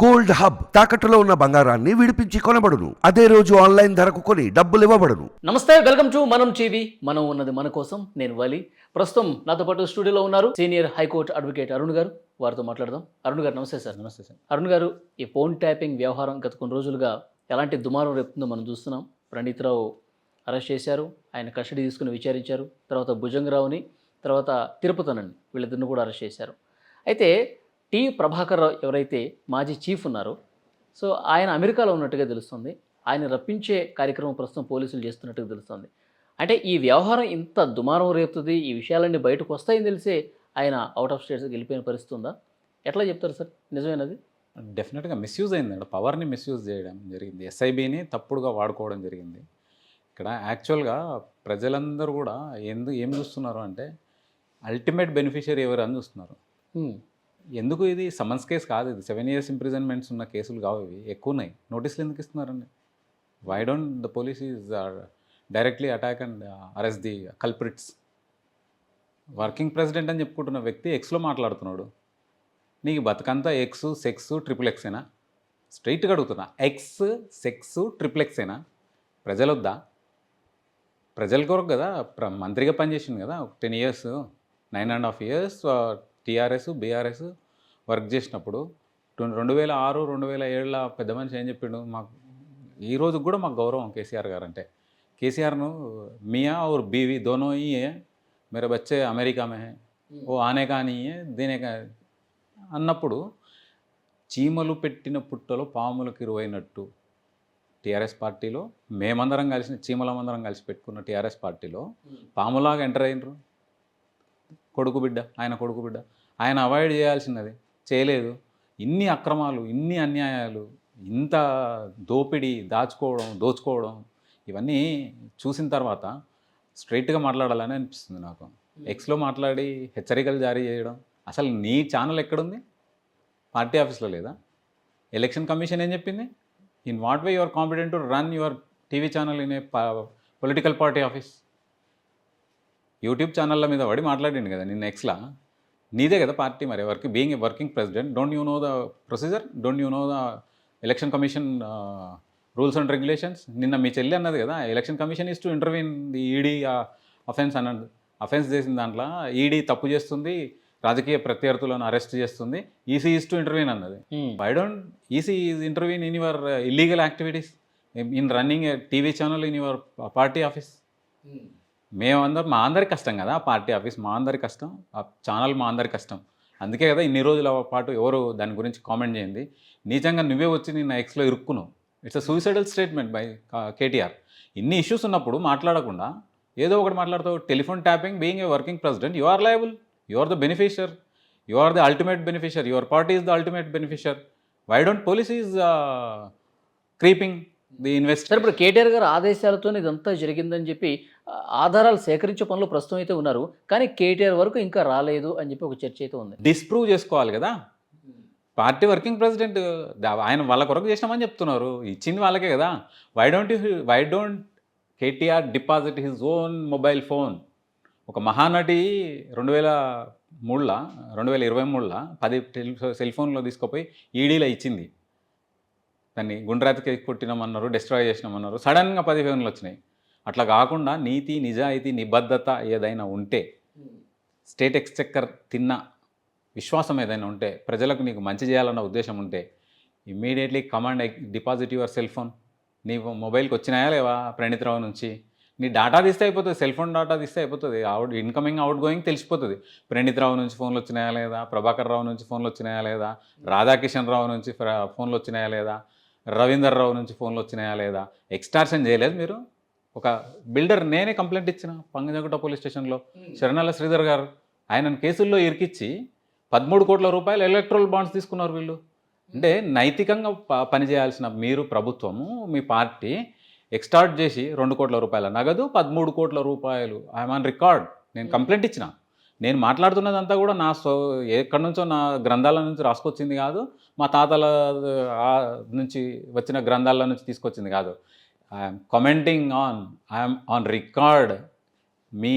Gold hub తాకట్టులో ఉన్న బంగారాన్ని విడిపించి కొనబడును. అదే రోజు ఆన్లైన్ ధరకు కొని డబ్బులు ఇవ్వబడును. నమస్తే వెల్కమ్ టు మనం టీవీ. మనం ఉన్నది మన కోసం నేను వలి. ప్రస్తుతం నాతో పాటు స్టూడియోలో ఉన్నారు సీనియర్ హైకోర్టు అడ్వకేట్ అరుణ్ గారు. వారితో మాట్లాడదాం. అరుణ్ గారు నమస్తే సార్ నమస్తే సార్. అరుణ్ గారు ఈ ఫోన్ ట్యాపింగ్ వ్యవహారం గత కొన్ని రోజులుగా ఎలాంటి దుమారం రేపుతుందో మనం చూస్తున్నాం. ప్రణీత్రావు అరెస్ట్ చేశారు ఆయన కస్టడీ తీసుకుని విచారించారు. తర్వాత భుజంగరావుని తర్వాత తిరుపతనని వీళ్ళిద్దరిని కూడా అరెస్ట్ చేశారు. అయితే టి ప్రభాకర్ రావు ఎవరైతే మాజీ చీఫ్ ఉన్నారో సో ఆయన అమెరికాలో ఉన్నట్టుగా తెలుస్తుంది. ఆయన రప్పించే కార్యక్రమం ప్రస్తుతం పోలీసులు చేస్తున్నట్టుగా తెలుస్తుంది. అంటే ఈ వ్యవహారం ఇంత దుమారం రేపుతుంది ఈ విషయాలన్నీ బయటకు వస్తాయని తెలిసే ఆయన అవుట్ ఆఫ్ స్టేట్స్కి వెళ్ళిపోయిన పరిస్థితి ఉందా? ఎట్లా చెప్తారు సార్? నిజమేనది? డెఫినెట్గా మిస్యూజ్ అయింది అక్కడ పవర్ని మిస్యూజ్ చేయడం జరిగింది. ఎస్ఐబిని తప్పుడుగా వాడుకోవడం జరిగింది. ఇక్కడ యాక్చువల్గా ప్రజలందరూ కూడా ఎందు ఏం చూస్తున్నారు అంటే అల్టిమేట్ బెనిఫిషియరీ ఎవరు అని చూస్తున్నారు. ఎందుకు ఇది సమన్స్ కేసు కాదు ఇది? సెవెన్ ఇయర్స్ ఇంప్రిజన్మెంట్స్ ఉన్న కేసులు కావు ఇవి. ఎక్కువ ఉన్నాయి నోటీసులు ఎందుకు ఇస్తున్నారండి? Why don't the police is directly attack and arrest the culprits working president అని చెప్పుకుంటున్న వ్యక్తి ఎక్స్లో మాట్లాడుతున్నాడు. నీకు బతుకంతా ఎక్స్ సెక్స్ ట్రిపుల్ ఎక్సేనా స్ట్రైట్గా అడుగుతున్నా. ఎక్స్ సెక్స్ ట్రిపుల్ ఎక్సేనా ప్రజలొద్దా? ప్రజల కొరకు కదా? ప్ర- మంత్రిగా పనిచేసింది కదా? Ten years nine and half years TRS BRS work చేసినప్పుడు రెండు వేల ఆరు రెండు వేల ఏడులో పెద్ద మనిషి ఏం చెప్పిండు? మాకు ఈ రోజు కూడా మాకు గౌరవం కేసీఆర్ గారు అంటే కేసీఆర్ను మియా ఔర్ బీవీ దోనో ఈ మేరే బచ్చే అమెరికా మే ఓ ఆనే కానీ దీనే అన్నప్పుడు చీమలు పెట్టిన పుట్టలో పాములకు ఇరువైనట్టు టీఆర్ఎస్ పార్టీలో మేమందరం కలిసి చీమలమందరం కలిసి పెట్టుకున్న టీఆర్ఎస్ పార్టీలో పాములాగా ఎంటర్ అయినరు. కొడుకు బిడ్డ ఆయన కొడుకు బిడ్డ. ఆయన అవాయిడ్ చేయాల్సినది. చేయలేదు. ఇన్ని అక్రమాలు ఇన్ని అన్యాయాలు ఇంత దోపిడీ దాచుకోవడం దోచుకోవడం ఇవన్నీ చూసిన తర్వాత స్ట్రైట్గా మాట్లాడాలని అనిపిస్తుంది నాకు. ఎక్స్లో మాట్లాడి హెచ్చరికలు జారీ చేయడం. అసలు నీ ఛానల్ ఎక్కడుంది? పార్టీ ఆఫీస్లో లేదా? ఎలక్షన్ కమిషన్ ఏం చెప్పింది? In what way your competent to run your TV channel in a political party office? YouTube ఛానళ్ళ మీద పడి మాట్లాడిండు కదా నిన్న ఎక్స్లా. నీదే కదా పార్టీ మరి work being a working president don't you know the procedure don't you know the election commission rules and regulations నిన్న మీ చెల్లి అన్నది కదా election commission is to intervene the ED offence అన్నది అఫెన్స్ చేసిన దాంట్లో ఈడీ తప్పు చేస్తుంది రాజకీయ ప్రత్యర్థులను అరెస్ట్ చేస్తుంది ఈసీ ఇస్ టు ఇంటర్వ్యూన్ అన్నది. Why don't EC is intervene in your illegal activities in running a TV channel in your party office మేమందరం మా అందరి కష్టం కదా పార్టీ ఆఫీస్ మా అందరి కష్టం ఆ ఛానల్ మా అందరి కష్టం. అందుకే కదా ఇన్ని రోజుల పాటు ఎవరు దాని గురించి కామెంట్ చేయండి. నిజంగా నువ్వే వచ్చి నిన్న ఎక్స్లో ఇరుక్కున్నావు. It's a suicidal statement by KTR ఇన్ని ఇష్యూస్ ఉన్నప్పుడు మాట్లాడకుండా ఏదో ఒకటి మాట్లాడుతావు telephone tapping being a working president you are liable you are the beneficiary you are the ultimate beneficiary your party is the ultimate beneficiary why don't police is creeping the investor ఇప్పుడు KTR గారు ఆదేశాలతో ఇదంతా జరిగిందని చెప్పి ఆధారాలు సేకరించే పనులు ప్రస్తుతం అయితే ఉన్నారు. కానీ కేటీఆర్ వరకు ఇంకా రాలేదు అని చెప్పి ఒక చర్చ అయితే ఉంది. డిస్ప్రూవ్ చేసుకోవాలి కదా. పార్టీ వర్కింగ్ ప్రెసిడెంట్ ఆయన వాళ్ళ కొరకు చేసినామని చెప్తున్నారు. ఇచ్చింది వాళ్ళకే కదా. Why don't why don't KTR deposit his own mobile phone? ఒక మహానటి రెండు వేల మూడులా రెండు వేల ఇరవై మూడుల పది సెల్ ఫోన్లో తీసుకుపోయి ఈడీలో ఇచ్చింది. దాన్ని గుండ్రాతికి కొట్టినామన్నారు డిస్ట్రాయ్ చేసినామన్నారు. సడన్గా పది ఫోన్లు వచ్చినాయి. అట్లా కాకుండా నీతి నిజాయితీ నిబద్ధత ఏదైనా ఉంటే స్టేట్ ఎక్స్చెక్కర్ తిన్న విశ్వాసం ఏదైనా ఉంటే ప్రజలకు నీకు మంచి చేయాలన్న ఉద్దేశం ఉంటే immediately command deposit your cell phone. నీ మొబైల్కి వచ్చినాయా లేవా ప్రణీతరావు నుంచి? నీ డాటా తీస్తే అయిపోతుంది సెల్ ఫోన్ డాటా తీస్తే అయిపోతుంది. అవుట్ ఇన్కమింగ్ అవుట్ గోయింగ్ తెలిసిపోతుంది ప్రణీతరావు నుంచి ఫోన్లు వచ్చినాయా లేదా? ప్రభాకర్ రావు నుంచి ఫోన్లు వచ్చినాయా లేదా? రాధాకిషన్ రావు నుంచి ఫోన్లు వచ్చినాయా లేదా? రవీందర్ రావు నుంచి ఫోన్లు వచ్చినాయా లేదా? ఎక్స్టార్షన్ చేయలేదు మీరు? ఒక బిల్డర్ నేనే కంప్లైంట్ ఇచ్చిన పంగజగుట్ట పోలీస్ స్టేషన్లో. శరణాల శ్రీధర్ గారు ఆయనను కేసుల్లో ఇరికిచ్చి పదమూడు కోట్ల రూపాయలు ఎలక్ట్రల్ బాండ్స్ తీసుకున్నారు వీళ్ళు. అంటే నైతికంగా ప- పనిచేయాల్సిన మీరు ప్రభుత్వము మీ పార్టీ ఎక్స్టార్ట్ చేసి రెండు కోట్ల రూపాయల నగదు పదమూడు కోట్ల రూపాయలు. I'm on record. నేను కంప్లైంట్ ఇచ్చిన. నేను మాట్లాడుతున్నదంతా కూడా నా సో ఎక్కడి నుంచో నా గ్రంథాల నుంచి రాసుకొచ్చింది కాదు మా తాతల నుంచి వచ్చిన గ్రంథాల నుంచి తీసుకొచ్చింది కాదు. I'm commenting on I'm on record me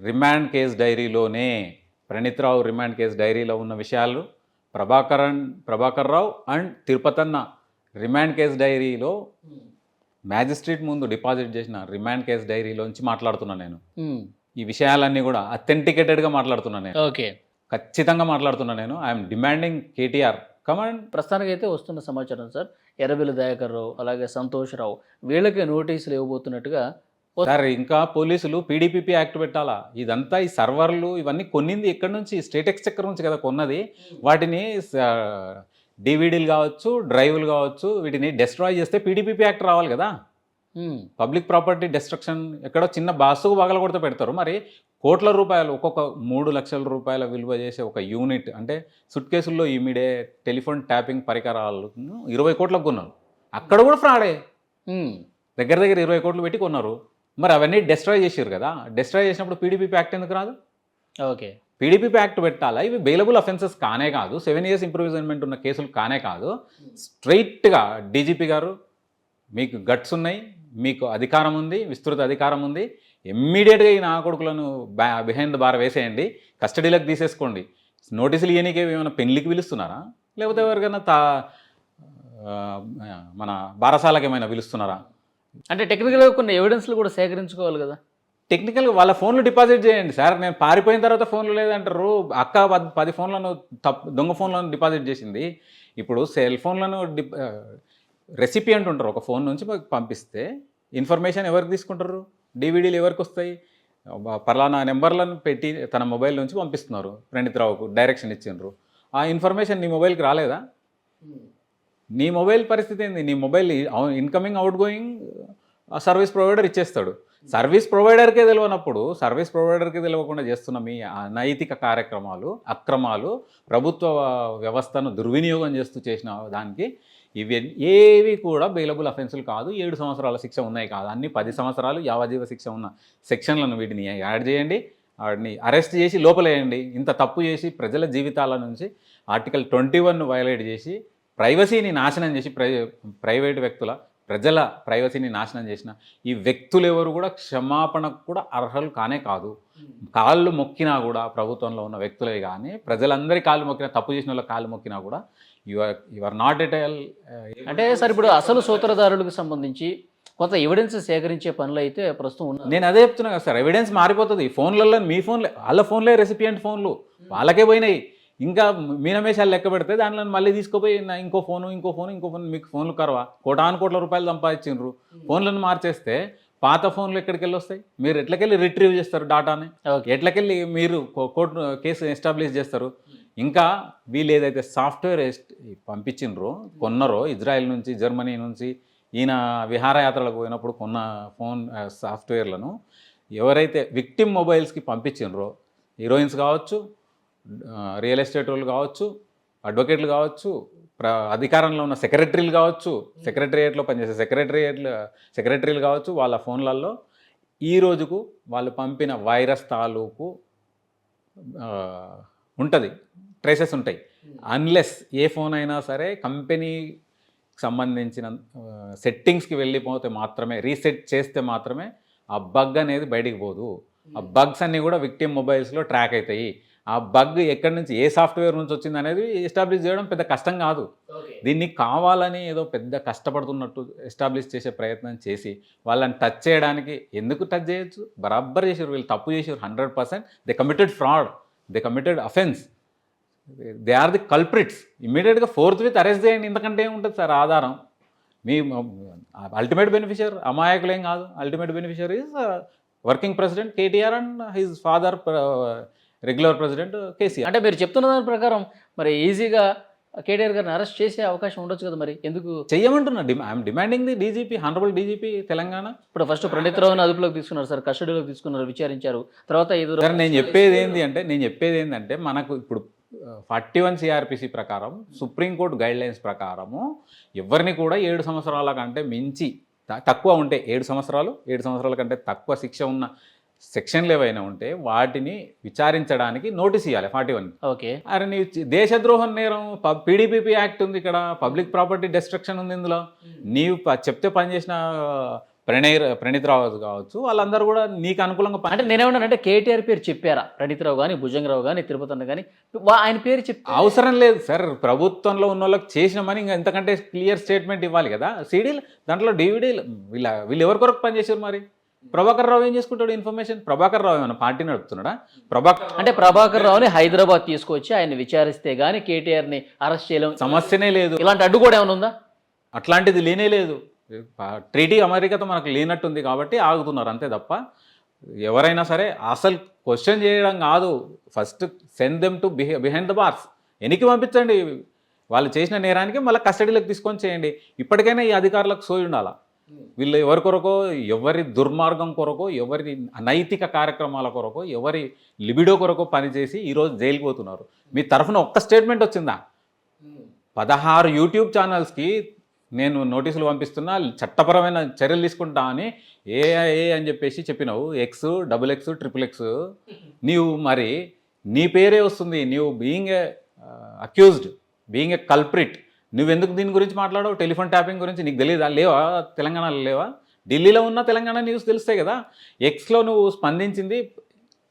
remand case డైరీలోనే ప్రణీత్రావు రిమాండ్ కేస్ డైరీలో ఉన్న విషయాలు Prabhakaran Prabhakar Rao and Tirupatanna remand case డైరీలో మ్యాజిస్ట్రేట్ ముందు డిపాజిట్ చేసిన రిమాండ్ కేస్ డైరీలోంచి మాట్లాడుతున్నాను నేను. ఉమ్, ఈ విషయాలన్నీ కూడా అథెంటికేటెడ్గా మాట్లాడుతున్నాను నేను. ఓకే ఖచ్చితంగా మాట్లాడుతున్నాను నేను. ఐఎమ్ డిమాండింగ్ కేటీఆర్ కమాండ్ ప్రస్తుతానికి అయితే వస్తున్న సమాచారం సార్. ఎర్రబెల్లి దయాకర్ రావు అలాగే సంతోష్ రావు వీళ్ళకి నోటీసులు ఇవ్వబోతున్నట్టుగా సార్ ఇంకా పోలీసులు పీడీపీపీ యాక్ట్ పెట్టాలా? ఇదంతా ఈ సర్వర్లు ఇవన్నీ కొన్నింది ఎక్కడి నుంచి స్టేట్ ఎక్స్చెక్కర్ నుంచి కదా కొన్నది. వాటిని డివిడీలు కావచ్చు డ్రైవ్లు కావచ్చు వీటిని డెస్ట్రాయ్ చేస్తే పీడీపీపీ యాక్ట్ రావాలి కదా? పబ్లిక్ ప్రాపర్టీ డిస్ట్రక్షన్ ఎక్కడో చిన్న బాసుకు పగల కొడితే పెడతారు. మరి కోట్ల రూపాయలు ఒక్కొక్క మూడు లక్షల రూపాయల విలువ చేసే ఒక యూనిట్ అంటే సుట్ కేసుల్లో ఇమీడియే టెలిఫోన్ ట్యాపింగ్ పరికరాలు ఇరవై కోట్లకు కొన్నారు. అక్కడ కూడా ఫ్రాడే. ఉమ్, దగ్గర దగ్గర ఇరవై కోట్లు పెట్టి కొన్నారు. మరి అవన్నీ డెస్ట్రాయ్ చేసారు కదా. డెస్ట్రాయ్ చేసినప్పుడు పీడీపీ యాక్ట్ ఎందుకు రాదు? ఓకే పీడీపీ యాక్ట్ పెట్టాలా? ఇవి బెయిలబుల్ అఫెన్సెస్ కానే కాదు. సెవెన్ ఇయర్స్ ఇంప్రూవ్మెంట్ ఉన్న కేసులు కానే కాదు. స్ట్రైట్గా డీజీపీ గారు మీకు గట్స్ ఉన్నాయి. మీకు అధికారం ఉంది విస్తృత అధికారం ఉంది. ఇమ్మీడియట్గా ఈ నా కొడుకులను బ్యా బిహైండ్ ద బార్ వేసేయండి. కస్టడీలోకి తీసేసుకోండి. నోటీసులు ఇయనికే ఏమైనా పెళ్ళికి పిలుస్తున్నారా? లేకపోతే ఎవరికైనా తా మన బారసాలకు ఏమైనా పిలుస్తున్నారా? అంటే టెక్నికల్గా కొన్ని ఎవిడెన్స్లు కూడా సేకరించుకోవాలి కదా. టెక్నికల్గా వాళ్ళ ఫోన్లు డిపాజిట్ చేయండి సార్. నేను పారిపోయిన తర్వాత ఫోన్లు లేదంటారు. అక్క పది పది ఫోన్లను తప్పు దొంగ ఫోన్లను డిపాజిట్ చేసింది. ఇప్పుడు సెల్ ఫోన్లను డిప్ రెసిపియంట్ ఉంటారు. ఒక ఫోన్ నుంచి మాకు పంపిస్తే ఇన్ఫర్మేషన్ ఎవరికి తీసుకుంటారు? డివిడీలు ఎవరికి వస్తాయి? పలానా నెంబర్లను పెట్టి తన మొబైల్ నుంచి పంపిస్తున్నారు. ప్రణీత్ రావుకు డైరెక్షన్ ఇచ్చిండ్రు. ఆ ఇన్ఫర్మేషన్ నీ మొబైల్కి రాలేదా? నీ మొబైల్ పరిస్థితి ఏంది? నీ mobile incoming outgoing service provider ఇచ్చేస్తాడు. సర్వీస్ ప్రొవైడర్కే తెలియనప్పుడు సర్వీస్ ప్రొవైడర్కే తెలియకుండా చేస్తున్న మీ అనైతిక కార్యక్రమాలు అక్రమాలు ప్రభుత్వ వ్యవస్థను దుర్వినియోగం చేస్తూ చేసిన దానికి ఇవి ఏవి కూడా బెయిలబుల్ అఫెన్సులు కాదు. ఏడు సంవత్సరాల శిక్ష ఉన్నాయి కాదు. అన్ని పది సంవత్సరాలు యావజీవ శిక్ష ఉన్న సెక్షన్లను వీటిని యాడ్ చేయండి. వాడిని అరెస్ట్ చేసి లోపలేయండి. ఇంత తప్పు చేసి ప్రజల జీవితాల నుంచి ఆర్టికల్ ట్వంటీ వన్ వైలేట్ చేసి ప్రైవసీని నాశనం చేసి ప్రై ప్రైవేటు వ్యక్తుల ప్రజల ప్రైవసీని నాశనం చేసిన ఈ వ్యక్తులు ఎవరు కూడా క్షమాపణకు కూడా అర్హులు కానే కాదు. కాళ్ళు మొక్కినా కూడా ప్రభుత్వంలో ఉన్న వ్యక్తులే కానీ ప్రజలందరి కాళ్ళు మొక్కినా తప్పు చేసిన వాళ్ళ కాళ్ళు మొక్కినా కూడా you are you are not at all అంటే సార్ ఇప్పుడు అసలు సూత్రధారులకు సంబంధించి కొంత ఎవిడెన్స్ సేకరించే పనులు అయితే ప్రస్తుతం ఉన్నాయి నేను అదే చెప్తున్నా కదా సార్ ఎవిడెన్స్ మారిపోతుంది. ఫోన్లలో మీ ఫోన్లే వాళ్ళ ఫోన్లే రెసిపియంట్ ఫోన్లు. వాళ్ళకే పోయినాయి. ఇంకా మీనమేషాలు లెక్క పెడితే దాంట్లో మళ్ళీ తీసుకుపోయి ఇంకో ఫోను ఇంకో ఫోను ఇంకో ఫోన్ మీకు ఫోన్లు కరవా? కోటాను కోట్ల రూపాయలు సంపాదించిండ్రు. ఫోన్లను మార్చేస్తే పాత ఫోన్లు ఎక్కడికి వెళ్ళి వస్తాయి? మీరు ఎట్లకెళ్ళి రిట్రీవ్ చేస్తారు డాటాని ఎట్లకెళ్ళి మీరు కోర్టు కేసు ఎస్టాబ్లిష్ చేస్తారు? ఇంకా వీళ్ళు ఏదైతే సాఫ్ట్వేర్ పంపించినరో పంపించిండ్రో కొన్నారో ఇజ్రాయెల్ నుంచి జర్మనీ నుంచి ఈయన విహారయాత్రలకు పోయినప్పుడు కొన్న ఫోన్ సాఫ్ట్వేర్లను ఎవరైతే విక్టిమ్ మొబైల్స్కి పంపించిండ్రో హీరోయిన్స్ కావచ్చు రియల్ ఎస్టేట్ వాళ్ళు కావచ్చు అడ్వకేట్లు కావచ్చు ప్ర అధికారంలో ఉన్న సెక్రటరీలు కావచ్చు సెక్రటరియేట్లో పనిచేసే సెక్రటరియేట్లు సెక్రటరీలు కావచ్చు వాళ్ళ ఫోన్లలో ఈ రోజుకు వాళ్ళు పంపిన వైరస్ తాలూకు ఉంటుంది. ట్రేసెస్ ఉంటాయి. అన్లెస్ ఏ ఫోన్ అయినా సరే కంపెనీ సంబంధించిన సెట్టింగ్స్కి వెళ్ళిపోతే మాత్రమే రీసెట్ చేస్తే మాత్రమే ఆ బగ్ అనేది బయటికి పోదు. ఆ బగ్స్ అన్నీ కూడా విక్టిమ్ మొబైల్స్లో ట్రాక్ అవుతాయి. ఆ బగ్ ఎక్కడి నుంచి ఏ సాఫ్ట్వేర్ నుంచి వచ్చింది అనేది ఎస్టాబ్లిష్ చేయడం పెద్ద కష్టం కాదు. దీన్ని కావాలని ఏదో పెద్ద కష్టపడుతున్నట్టు ఎస్టాబ్లిష్ చేసే ప్రయత్నం చేసి వాళ్ళని టచ్ చేయడానికి ఎందుకు టచ్ చేయొచ్చు? బరాబర్ చేసారు వీళ్ళు తప్పు చేసారు hundred percent they committed fraud they committed offence they are the culprits ఇమ్మీడియట్గా ఫోర్త్ విత్ అరెస్ట్ చేయండి. ఇంతకంటే ఏముంటుంది సార్? ఆధారం. మీ అల్టిమేట్ బెనిఫిషియర్ అమాయకులు ఏం కాదు ultimate beneficiary is working president KTR and his father regular president KCR అంటే మీరు చెప్తున్న దాని ప్రకారం మరి ఈజీగా కేటీఆర్ గారిని అరెస్ట్ చేసే అవకాశం ఉండొచ్చు కదా మరి? ఎందుకు? చెయ్యమంటున్నా. డిమా I'm demanding the DGP honourable DGP Telangana. ఇప్పుడు ఫస్ట్ ప్రణీత్ రావుని అదుపులోకి తీసుకున్నారు సార్. కస్టడీలోకి తీసుకున్నారు విచారించారు. తర్వాత సార్ నేను చెప్పేది ఏంటి అంటే నేను చెప్పేది ఏంటంటే మనకు ఇప్పుడు ఫార్టీ వన్ సిఆర్పిసి ప్రకారం సుప్రీంకోర్టు గైడ్ లైన్స్ ప్రకారము ఎవరిని కూడా ఏడు సంవత్సరాల కంటే మించి తక్కువ ఉంటే ఏడు సంవత్సరాలు ఏడు సంవత్సరాల కంటే తక్కువ శిక్ష ఉన్న సెక్షన్లు ఏవైనా ఉంటే వాటిని విచారించడానికి నోటీస్ ఇవ్వాలి ఫార్టీ వన్. ఓకే. అరే నీ దేశద్రోహం నేరం పీడీపీపీ యాక్ట్ ఉంది ఇక్కడ పబ్లిక్ ప్రాపర్టీ డిస్ట్రక్షన్ ఉంది ఇందులో. నీవు చెప్తే పనిచేసిన ప్రణయ్ ప్రణీత్ రావు కావచ్చు వాళ్ళందరూ కూడా నీకు అనుకూలంగా పని అంటే నేనేమన్నానంటే కేటీఆర్ పేరు చెప్పారా? ప్రణీత్రావు కానీ భుజంగరావు కానీ తిరుపతి అన్న కానీ ఆయన పేరు చెప్ అవసరం లేదు సార్. ప్రభుత్వంలో ఉన్న వాళ్ళకి చేసినామని ఇంకా ఎంతకంటే క్లియర్ స్టేట్మెంట్ ఇవ్వాలి కదా. సీడీలు దాంట్లో డివిడీలు వీళ్ళ వీళ్ళు ఎవరి కొరకు పనిచేశారు మరి? ప్రభాకర్ రావు ఏం చేసుకుంటాడు ఇన్ఫర్మేషన్? ప్రభాకర్ రావు ఏమైనా పార్టీ నడుపుతున్నాడా? ప్రభాకర్ అంటే ప్రభాకర్ రావుని హైదరాబాద్ తీసుకొచ్చి ఆయన విచారిస్తే గానీ కేటీఆర్ని అరెస్ట్ చేయలేం. సమస్యనే లేదు. ఇలాంటి అడ్డు కూడా ఏమైనా ఉందా? అట్లాంటిది లేనే లేదు. ట్రీటీ అమెరికాతో మనకు లేనట్టుంది కాబట్టి ఆగుతున్నారు అంతే తప్ప ఎవరైనా సరే అసలు క్వశ్చన్ చేయడం కాదు. ఫస్ట్ సెండ్ దెమ్ టు బిహే బిహైండ్ ద బార్స్ ఎనికి పంపించండి. వాళ్ళు చేసిన నేరానికి మళ్ళీ కస్టడీలోకి తీసుకొని చేయండి. ఇప్పటికైనా ఈ అధికారులకు సోయి ఉండాలా? వీళ్ళు ఎవరి కొరకో ఎవరి దుర్మార్గం కొరకో ఎవరి అనైతిక కార్యక్రమాల కొరకో ఎవరి లిబిడో కొరకో పనిచేసి ఈరోజు జైలుకి పోతున్నారు. మీ తరఫున ఒక్క స్టేట్మెంట్ వచ్చిందా? పదహారు యూట్యూబ్ ఛానల్స్కి నేను నోటీసులు పంపిస్తున్నా చట్టపరమైన చర్యలు తీసుకుంటా అని ఏఐఏ అని చెప్పేసి చెప్పినావు. X double X triple X నీవు మరి నీ పేరే వస్తుంది. నీవు being a accused being a culprit నువ్వెందుకు దీని గురించి మాట్లాడవు? టెలిఫోన్ ట్యాపింగ్ గురించి నీకు తెలియదా లేవా? తెలంగాణలో లేవా? ఢిల్లీలో ఉన్న తెలంగాణ న్యూస్ తెలుస్తాయి కదా. ఎక్స్లో నువ్వు స్పందించింది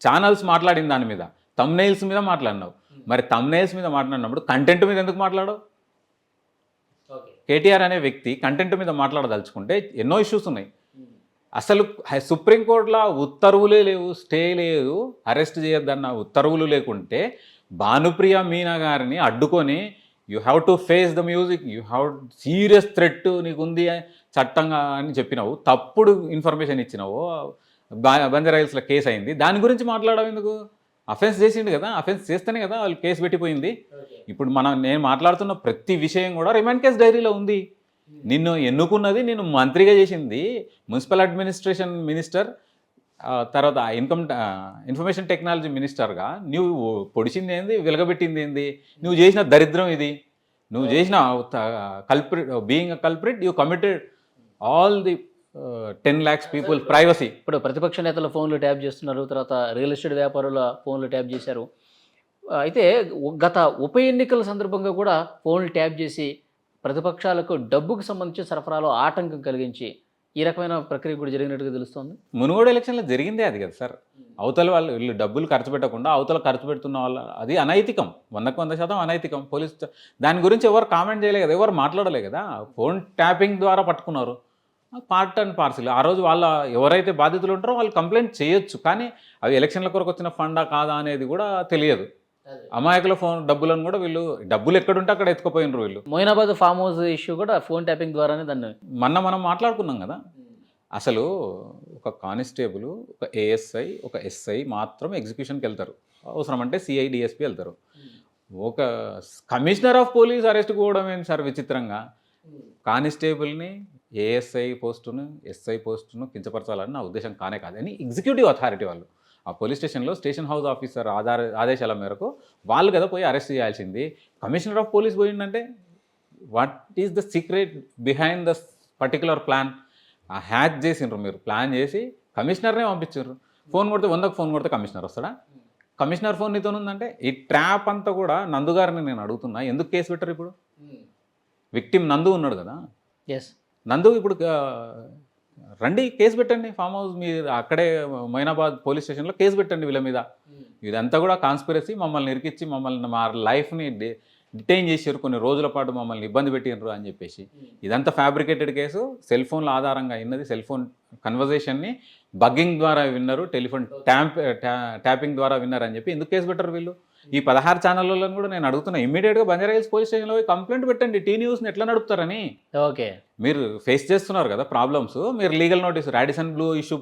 ఛానల్స్ మాట్లాడిన దాని మీద. తమ్నైల్స్ మీద మాట్లాడినావు. మరి తమ్నైల్స్ మీద మాట్లాడినప్పుడు కంటెంట్ మీద ఎందుకు మాట్లాడవు? కేటీఆర్ అనే వ్యక్తి కంటెంట్ మీద మాట్లాడదలుచుకుంటే ఎన్నో ఇష్యూస్ ఉన్నాయి. అసలు సుప్రీంకోర్టులో ఉత్తర్వులే లేవు స్టే లేదు అరెస్ట్ చేయొద్దన్న ఉత్తర్వులు లేకుంటే భానుప్రియ మీనా గారిని అడ్డుకొని you have to face the music you have serious threat నీకుంది చట్టంగా అని చెప్పినావు. తప్పుడు ఇన్ఫర్మేషన్ ఇచ్చినావు. బంజారా బంజారాయిల్స్లో కేసు అయింది దాని గురించి మాట్లాడడం ఎందుకు? అఫెన్స్ చేసిండు కదా అఫెన్స్ చేస్తేనే కదా వాళ్ళు కేసు పెట్టిపోయింది. ఇప్పుడు మనం నేను మాట్లాడుతున్న ప్రతి విషయం కూడా రిమాండ్ కేసు డైరీలో ఉంది. నిన్ను ఎన్నుకున్నది నేను మంత్రిగా చేసింది మున్సిపల్ అడ్మినిస్ట్రేషన్ మినిస్టర్ తర్వాత ఇన్కమ్ ఇన్ఫర్మేషన్ టెక్నాలజీ మినిస్టర్గా నువ్వు పొడిచింది ఏంది వెలగబెట్టింది ఏంది? నువ్వు చేసిన దరిద్రం ఇది. నువ్వు చేసిన culprit being a culprit you committed all the ten lakhs people privacy. ఇప్పుడు ప్రతిపక్ష నేతల ఫోన్లు ట్యాప్ చేస్తున్నారు తర్వాత రియల్ ఎస్టేట్ వ్యాపారుల ఫోన్లు ట్యాప్ చేశారు. అయితే గత ఉప ఎన్నికల సందర్భంగా కూడా ఫోన్లు ట్యాప్ చేసి ప్రతిపక్షాలకు డబ్బుకు సంబంధించి సరఫరాలో ఆటంకం కలిగించి ఈ రకమైన ప్రక్రియ కూడా జరిగినట్టుగా తెలుస్తోంది. మునుగోడు ఎలక్షన్లో జరిగిందే అది కదా సార్. అవతల వాళ్ళు వీళ్ళు డబ్బులు ఖర్చు పెట్టకుండా అవతల ఖర్చు పెడుతున్న వాళ్ళ అది అనైతికం. వందకు వంద శాతం అనైతికం. పోలీస్ దాని గురించి ఎవరు కామెంట్ చేయలే కదా ఎవరు మాట్లాడలే కదా. ఫోన్ ట్యాపింగ్ ద్వారా పట్టుకున్నారు. పార్ట్ అండ్ పార్సిల్ ఆ రోజు వాళ్ళ ఎవరైతే బాధితులు ఉంటారో వాళ్ళు కంప్లైంట్ చేయొచ్చు. కానీ అవి ఎలక్షన్ల కొరకు వచ్చిన ఫండా కాదా అనేది కూడా తెలియదు. అమాయకుల ఫోన్ డబ్బులను కూడా వీళ్ళు డబ్బులు ఎక్కడుంటే అక్కడ ఎత్తుకుపోయినరు వీళ్ళు. మొయినాబాద్ ఫామ్ హౌస్ ఇష్యూ కూడా ఫోన్ ట్యాపింగ్ ద్వారానే దాన్ని మొన్న మనం మాట్లాడుకున్నాం కదా. అసలు ఒక కానిస్టేబుల్ ఒక ఏఎస్ఐ ఒక ఎస్ఐ మాత్రం ఎగ్జిక్యూషన్కి వెళ్తారు. అవసరం అంటే సిఐ డిఎస్పి వెళ్తారు. ఒక కమిషనర్ ఆఫ్ పోలీస్ అరెస్ట్ పోవడం ఏంటి సార్ విచిత్రంగా కానిస్టేబుల్ని ఏఎస్ఐ పోస్టును ఎస్ఐ పోస్టును కించపరచాలని నా ఉద్దేశం కానే కాదు. అని ఎగ్జిక్యూటివ్ అథారిటీ వాళ్ళు. ఆ పోలీస్ స్టేషన్లో స్టేషన్ హౌస్ ఆఫీసర్ ఆధార ఆదేశాల మేరకు వాళ్ళు కదా పోయి అరెస్ట్ చేయాల్సింది. కమిషనర్ ఆఫ్ పోలీస్ పోయిందంటే what is the secret behind the particular plan ఆ హ్యాక్ చేసిండ్రు మీరు. ప్లాన్ చేసి కమిషనర్నే పంపించారు ఫోన్ కొడితే వందకు ఫోన్ కొడితే కమిషనర్ వస్తాడా? కమిషనర్ ఫోన్ నీతో ఉందంటే ఈ ట్రాప్ అంతా కూడా నందు గారిని నేను అడుగుతున్నా. ఎందుకు కేసు పెట్టరు ఇప్పుడు? విక్టిమ్ నందు ఉన్నాడు కదా. ఎస్ నందు ఇప్పుడు రండి కేసు పెట్టండి ఫామ్ హౌస్ మీరు అక్కడే మైనాబాద్ పోలీస్ స్టేషన్లో కేసు పెట్టండి వీళ్ళ మీద. ఇదంతా కూడా కాన్స్పిరసీ మమ్మల్ని ఇరికిచ్చి మమ్మల్ని మా లైఫ్ని డిటైన్ చేసారు కొన్ని రోజుల పాటు మమ్మల్ని ఇబ్బంది పెట్టినరు అని చెప్పేసి. ఇదంతా ఫ్యాబ్రికేటెడ్ కేసు సెల్ ఫోన్ల ఆధారంగా అయినది సెల్ ఫోన్ కన్వర్జేషన్ని బగ్గింగ్ ద్వారా విన్నారు టెలిఫోన్ ట్యాంప్ ట్యాపింగ్ ద్వారా విన్నారు అని చెప్పి ఎందుకు కేసు పెట్టరు వీళ్ళు? ఈ పదహారు ఛానళ్ళలో కూడా నేను అడుగుతున్నా ఇమ్మీడియట్గా బంజారా హిల్స్ పోలీస్ స్టేషన్లో కంప్లైంట్ పెట్టండి టీ న్యూస్ని ఎట్లా నడుపుతారని. ఓకే. మీరు ఫేస్ చేస్తున్నారు కదా ప్రాబ్లమ్స్ మీరు legal notice Radisson Blu issue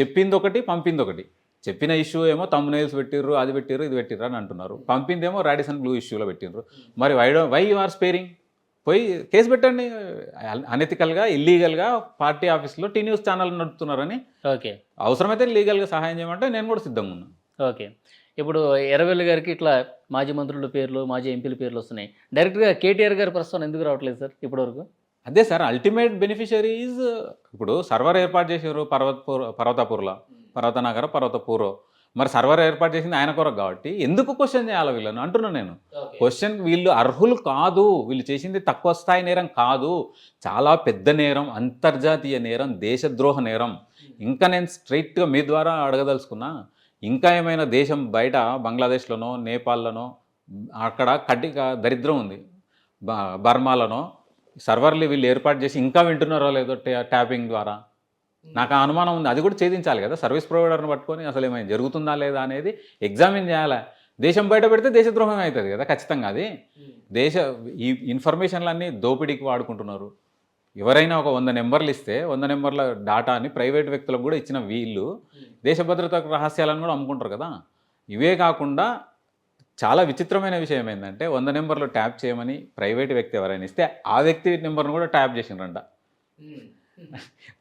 చెప్పింది ఒకటి పంపింది ఒకటి చెప్పిన ఇష్యూ ఏమో తమ్మునేల్స్ పెట్టిర్రు అది పెట్టిర్రు ఇది పెట్టిర్రు అని అంటున్నారు. పంపిందేమో రాడిసన్ బ్లూ ఇష్యూలో పెట్టిర్రు. మరి why do why you are sparing? పోయి కేసు పెట్టండి. అనెతికల్గా ఇల్లీగల్గా పార్టీ ఆఫీస్లో టీ న్యూస్ ఛానల్ నడుపుతున్నారని. ఓకే. అవసరమైతే లీగల్గా సహాయం చేయమంటే నేను కూడా సిద్ధంగా ఉన్నాను. ఓకే. ఇప్పుడు ఎర్రవెల్లి గారికి ఇట్లా మాజీ మంత్రుల పేర్లు మాజీ ఎంపీల పేర్లు వస్తున్నాయి. డైరెక్ట్గా కేటీఆర్ గారి ప్రస్తుతం ఎందుకు రావట్లేదు సార్ ఇప్పటివరకు? అదే సార్ అల్టిమేట్ బెనిఫిషరీస్ ఇప్పుడు సర్వర్ ఏర్పాటు చేశారు పర్వతపూర్ పర్వతపూర్లో. పర్వతనగర పర్వతపూర్ మరి సర్వర్ ఏర్పాటు చేసింది ఆయన కొరకు కాబట్టి ఎందుకు క్వశ్చన్ చేయాలి వీళ్ళను అంటున్నాను నేను. క్వశ్చన్ వీళ్ళు అర్హులు కాదు. వీళ్ళు చేసింది తక్కువ స్థాయి నేరం కాదు. చాలా పెద్ద నేరం అంతర్జాతీయ నేరం దేశద్రోహ నేరం. ఇంకా నేను స్ట్రైట్గా మీ ద్వారా అడగదలుచుకున్నా ఇంకా ఏమైనా దేశం బయట బంగ్లాదేశ్లోనో నేపాల్లోనో అక్కడ కడ్డిక దరిద్రం ఉంది. బ- బర్మాలోనో సర్వర్లు వీళ్ళు ఏర్పాటు చేసి ఇంకా వింటున్నారో లేదో ట్యా- ట్యాపింగ్ ద్వారా. నాకు ఆ అనుమానం ఉంది. అది కూడా ఛేదించాలి కదా. సర్వీస్ ప్రొవైడర్ని పట్టుకొని అసలు ఏమైనా జరుగుతుందా లేదా అనేది ఎగ్జామిన్ చేయాలి? దేశం బయట పెడితే దేశద్రోహం అవుతుంది కదా ఖచ్చితంగా అది. దేశ ఈ ఇన్ఫర్మేషన్లన్నీ దోపిడీకి వాడుకుంటున్నారు. ఎవరైనా ఒక వంద నెంబర్లు ఇస్తే వంద నెంబర్ల డాటాని ప్రైవేట్ వ్యక్తులకు కూడా ఇచ్చిన వీళ్ళు దేశ భద్రత రహస్యాలను కూడా అమ్ముకుంటారు కదా. ఇవే కాకుండా చాలా విచిత్రమైన విషయం ఏంటంటే వంద నెంబర్లు ట్యాప్ చేయమని ప్రైవేట్ వ్యక్తి ఎవరైనా ఇస్తే ఆ వ్యక్తి నెంబర్ను కూడా ట్యాప్ చేసిండ్రంట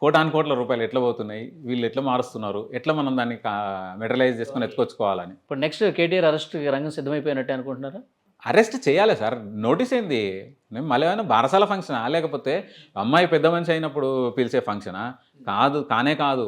కోటాను కోట్ల రూపాయలు ఎట్లా పోతున్నాయి? వీళ్ళు ఎట్లా మారుస్తున్నారు? ఎట్లా మనం దాన్ని మెటలైజ్ చేసుకొని ఎత్తుకొచ్చుకోవాలని? ఇప్పుడు నెక్స్ట్ కేటీఆర్ అరెస్ట్ రంగం సిద్ధమైపోయినట్టే అనుకుంటున్నారా? అరెస్ట్ చేయాలి సార్. నోటీస్ ఏంది? నేను మళ్ళీ ఏమైనా బారసాల ఫంక్షనా? లేకపోతే అమ్మాయి పెద్ద మనిషి అయినప్పుడు పిలిచే ఫంక్షనా? కాదు కానే కాదు.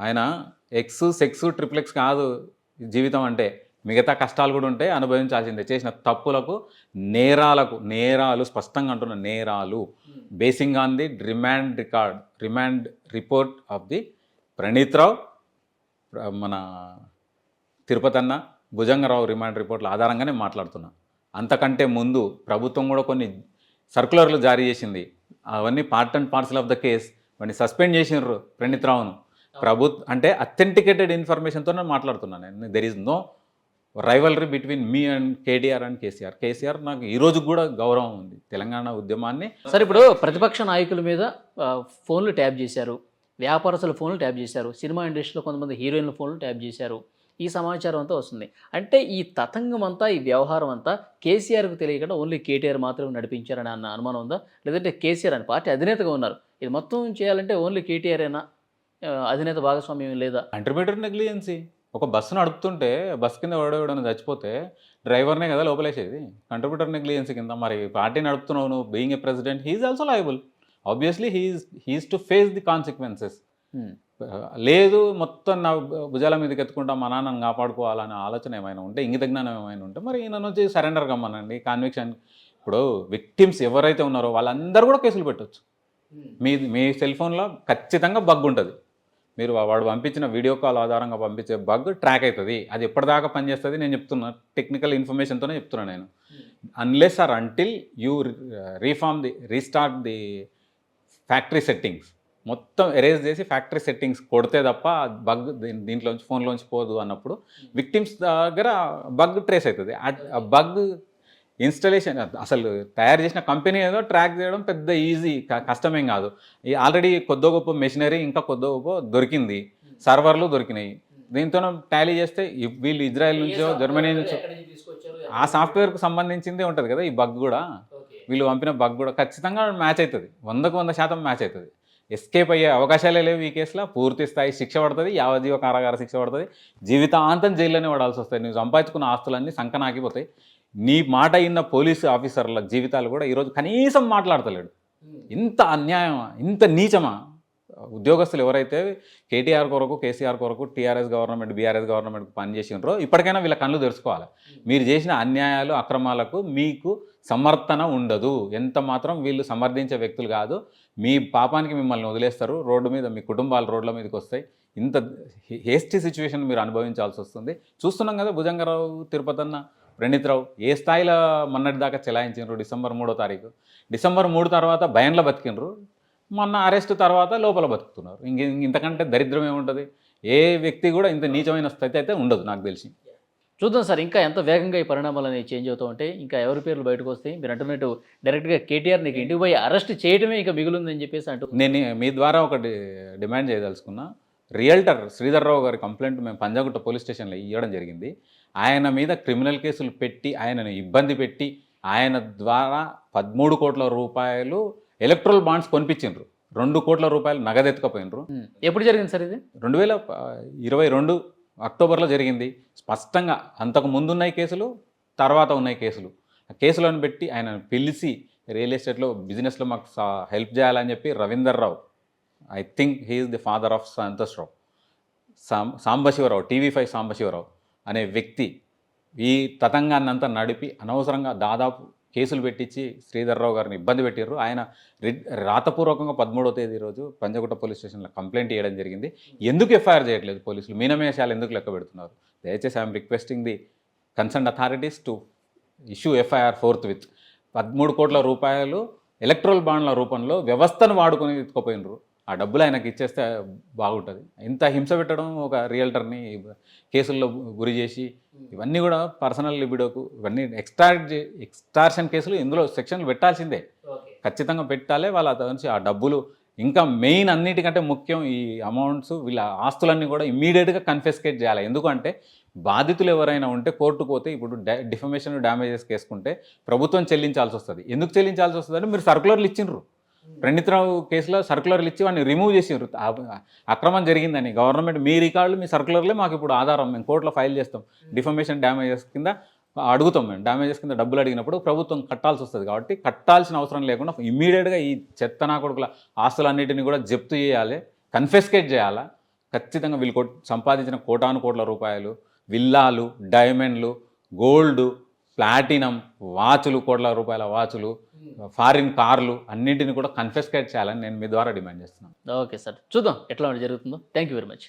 ఆయన ఎక్స్ సెక్స్ ట్రిప్లెక్స్ కాదు జీవితం అంటే. మిగతా కష్టాలు కూడా ఉంటే అనుభవించాల్సిందే. చేసిన తప్పులకు నేరాలకు నేరాలు స్పష్టంగా అంటున్న నేరాలు. Basing on the remand record remand report of the Praneeth Rao ప్ర- మన తిరుపతి అన్న భుజంగరావు రిమాండ్ రిపోర్ట్ల ఆధారంగానే మాట్లాడుతున్నా. అంతకంటే ముందు ప్రభుత్వం కూడా కొన్ని సర్కులర్లు జారీ చేసింది. అవన్నీ part and parcel of the case వాడిని సస్పెండ్ చేసినారు ప్రణీత్ రావును. ప్రభుత్ అంటే అథెంటికేటెడ్ ఇన్ఫర్మేషన్తో నేను మాట్లాడుతున్నాను నేను. There is no rivalry between me and KTR and KCR. KCR నాకు ఈ రోజు కూడా గౌరవం ఉంది. తెలంగాణ ఉద్యమాన్ని సరే ఇప్పుడు ప్రతిపక్ష నాయకుల మీద ఫోన్లు ట్యాప్ చేశారు. వ్యాపారస్తుల ఫోన్లు ట్యాప్ చేశారు. సినిమా ఇండస్ట్రీలో కొంతమంది హీరోయిన్ల ఫోన్లు ట్యాప్ చేశారు. ఈ సమాచారం అంతా వస్తుంది. అంటే ఈ తతంగం అంతా ఈ వ్యవహారం అంతా కేసీఆర్కు తెలియకుండా ఓన్లీ కేటీఆర్ మాత్రమే నడిపించారని అన్న అనుమానం ఉందా? లేదంటే కేసీఆర్ అని పార్టీ అధినేతగా ఉన్నారు. ఇది మొత్తం చేయాలంటే ఓన్లీ కేటీఆర్ అయినా అధినేత భాగస్వామ్యం లేదా? కంట్రిబ్యూటర్ నెగ్లిజెన్సీ ఒక బస్సు నడుపుతుంటే బస్ కింద ఎవడెవడని చచ్చిపోతే డ్రైవర్నే కదా లోపలేసేది. కంట్రిబ్యూటర్ నెగ్లిజెన్సీ కింద మరి పార్టీ నడుపుతున్నావు నువ్వు being a president he's also liable obviously he's he's to face the consequences Hmm. లేదు మొత్తం నా భుజాల మీదకి ఎత్తుకుంటా మా నాన్నని కాపాడుకోవాలనే ఆలోచన ఏమైనా ఉంటే ఇంగిత జ్ఞానం ఏమైనా ఉంటే మరి ఈయన నుంచి సరెండర్ కమ్మనండి కాన్విక్షన్ ఇప్పుడు విక్టిమ్స్ ఎవరైతే ఉన్నారో వాళ్ళందరూ కూడా కేసులు పెట్టవచ్చు మీ మీ సెల్ ఫోన్లో ఖచ్చితంగా బగ్ ఉంటుంది. మీరు వాడు పంపించిన వీడియో కాల్ ఆధారంగా పంపించే బగ్ ట్రాక్ అవుతుంది అది ఎప్పటిదాకా పనిచేస్తుంది నేను చెప్తున్నా. టెక్నికల్ ఇన్ఫర్మేషన్తోనే చెప్తున్నా నేను. Unless or until you reform the restart the factory settings మొత్తం ఎరేజ్ చేసి ఫ్యాక్టరీ సెట్టింగ్స్ కొడితే తప్ప బగ్ దీంట్లోంచి ఫోన్లోంచి పోదు అన్నప్పుడు విక్టిమ్స్ దగ్గర బగ్ ట్రేస్ అవుతుంది ఆ బగ్ ఇన్స్టలేషన్ అసలు తయారు చేసిన కంపెనీ ఏదో ట్రాక్ చేయడం పెద్ద ఈజీ కష్టమేం కాదు. ఈ ఆల్రెడీ కొద్దో గొప్ప మెషినరీ ఇంకా కొద్దో గొప్ప దొరికింది. సర్వర్లు దొరికినాయి. దీంతో టాలీ చేస్తే వీళ్ళు ఇజ్రాయెల్ నుంచో జర్మనీ నుంచో ఆ సాఫ్ట్వేర్కు సంబంధించిందే ఉంటుంది కదా ఈ బగ్ కూడా. వీళ్ళు పంపిన బగ్ కూడా ఖచ్చితంగా మ్యాచ్ అవుతుంది వందకు వంద శాతం మ్యాచ్ అవుతుంది ఎస్కేప్ అయ్యే అవకాశాలే లేవు ఈ కేసులో. పూర్తి స్థాయి శిక్ష పడుతుంది యావజీవ కారాగార శిక్ష పడుతుంది. జీవితాంతం జైల్లోనే పడాల్సి వస్తుంది. నువ్వు సంపాదించుకున్న ఆస్తులన్నీ సంకనాకిపోతాయి. నీ మాట అయిన పోలీసు ఆఫీసర్ల జీవితాలు కూడా ఈరోజు కనీసం మాట్లాడతలేడు. ఇంత అన్యాయమా? ఇంత నీచమా? ఉద్యోగస్తులు ఎవరైతే కేటీఆర్ కొరకు కేసీఆర్ కొరకు టీఆర్ఎస్ గవర్నమెంట్ బీఆర్ఎస్ గవర్నమెంట్ పనిచేసినారో ఇప్పటికైనా వీళ్ళ కళ్ళు తెరుచుకోవాలి? మీరు చేసిన అన్యాయాలు అక్రమాలకు మీకు సమర్థన ఉండదు. ఎంత మాత్రం వీళ్ళు సమర్థించే వ్యక్తులు కాదు. మీ పాపానికి మిమ్మల్ని వదిలేస్తారు. రోడ్డు మీద మీ కుటుంబాలు రోడ్ల మీదకి వస్తాయి. ఇంత హేస్టీ సిచ్యువేషన్ మీరు అనుభవించాల్సి వస్తుంది. చూస్తున్నాం కదా భుజంగరావు తిరుపతన్న. ప్రణీత్రావు ఏ స్థాయిలో మొన్నటి దాకా చెలాయించారు డిసెంబర్ మూడో తారీఖు. డిసెంబర్ మూడు తర్వాత భయంలో బతికినరు మొన్న అరెస్ట్ తర్వాత లోపల బతుకుతున్నారు. ఇంక ఇంతకంటే దరిద్రం ఏముంటుంది? ఏ వ్యక్తి కూడా ఇంత నీచమైన స్థితి అయితే ఉండదు నాకు తెలిసి. చూద్దాం సార్ ఇంకా ఎంత వేగంగా ఈ పరిణామాలు అనేవి చేంజ్ అవుతూ ఉంటాయి ఇంకా ఎవరి పేర్లు బయటకు వస్తాయి? మీరు అంటున్నట్టు డైరెక్ట్గా కేటీఆర్ నీకు ఇంటికి పోయి అరెస్ట్ చేయడమే ఇంకా మిగులుందని చెప్పేసి అంటూ నేను మీ ద్వారా ఒకటి డిమాండ్ చేయదలుచుకున్నా. రియల్టర్ శ్రీధర్రావు గారి కంప్లైంట్ మేము పంజాగుట్ట పోలీస్ స్టేషన్లో ఇవ్వడం జరిగింది. ఆయన మీద క్రిమినల్ కేసులు పెట్టి ఆయనను ఇబ్బంది పెట్టి ఆయన ద్వారా పదమూడు కోట్ల రూపాయలు ఎలక్ట్రల్ బాండ్స్ కొనిపించిండ్రు. రెండు కోట్ల రూపాయలు నగదెత్తుకపోయినరు. ఎప్పుడు జరిగింది సార్ ఇది? రెండు వేల ఇరవై రెండు అక్టోబర్లో జరిగింది. స్పష్టంగా అంతకు ముందు ఉన్నాయి కేసులు తర్వాత ఉన్నాయి కేసులు. ఆ కేసులను పెట్టి ఆయన పిలిచి రియల్ ఎస్టేట్లో బిజినెస్లో మాకు హెల్ప్ చేయాలని చెప్పి Ravinder Rao I think he's the father of Santosh Rao Sam Sambasiva Rao TV five Sambasivarao అనే వ్యక్తి ఈ తతంగాన్ని అంతా నడిపి అనవసరంగా దాదాపు కేసులు పెట్టించి శ్రీధర్రావు గారిని ఇబ్బంది పెట్టారు ఆయన రి- రాతపూర్వకంగా పదమూడవ తేదీ రోజు పంజగుట్ట పోలీస్ స్టేషన్లో కంప్లైంట్ చేయడం జరిగింది. ఎందుకు ఎఫ్ఐఆర్ చేయట్లేదు పోలీసులు? మీనమేషాలు ఎందుకు లెక్క పెడుతున్నారు? దయచేసి I'm requesting the concern authorities to issue FIR forthwith. పదమూడు కోట్ల రూపాయలు ఎలక్ట్రల్ బాండ్ల రూపంలో వ్యవస్థను వాడుకొని ఎత్తుకుపోయినరు ఆ డబ్బులు ఆయనకి ఇచ్చేస్తే బాగుంటుంది. ఇంత హింస పెట్టడం ఒక రియల్టర్ని కేసుల్లో గురి చేసి ఇవన్నీ కూడా పర్సనల్ లిబిడోకు ఇవన్నీ ఎక్స్టార్ ఎక్స్టార్షన్ కేసులు ఇందులో సెక్షన్లు పెట్టాల్సిందే. ఖచ్చితంగా పెట్టాలి. వాళ్ళ నుంచి ఆ డబ్బులు ఇంకా మెయిన్ అన్నిటికంటే ముఖ్యం ఈ అమౌంట్స్ వీళ్ళ ఆస్తులన్నీ కూడా ఇమ్మీడియట్గా కన్ఫెస్కేట్ చేయాలి. ఎందుకంటే బాధితులు ఎవరైనా ఉంటే కోర్టుకు పోతే ఇప్పుడు డిఫమేషన్ డ్యామేజెస్ కేసుకుంటే ప్రభుత్వం చెల్లించాల్సి వస్తుంది. ఎందుకు చెల్లించాల్సి వస్తుంది అంటే మీరు సర్కులర్లు ఇచ్చిండ్రు. ప్రణిత్రావు కేసులో సర్కులర్లు ఇచ్చి వాడిని రిమూవ్ ఆ- అక్రమం జరిగిందని. గవర్నమెంట్ మీ రికార్డులు మీ సర్కులర్లే మాకు ఇప్పుడు ఆధారం. మేము కోర్టులో ఫైల్ చేస్తాం. డిఫమేషన్ డ్యామేజెస్ కింద అడుగుతాం మేము. డ్యామేజెస్ కింద డబ్బులు అడిగినప్పుడు ప్రభుత్వం కట్టాల్సి వస్తుంది కాబట్టి కట్టాల్సిన అవసరం లేకుండా ఇమ్మీడియట్గా ఈ చెత్తనా కొడుకుల ఆస్తులన్నిటిని కూడా జప్తు చేయాలి. కన్ఫెస్కేట్ చేయాలా? ఖచ్చితంగా వీళ్ళు సంపాదించిన కోటాను కోట్ల రూపాయలు విల్లాలు డైమండ్లు గోల్డ్ ప్లాటినం వాచులు కోట్ల రూపాయల వాచులు ఫారిన్ కార్లు అన్నింటిని కూడా కన్ఫెస్కేట్ చేయాలని నేను మీ ద్వారా డిమాండ్ చేస్తున్నాను. Okay sir. చూద్దాం ఎట్లా జరుగుతుందో థ్యాంక్ యూ వెరీ మచ్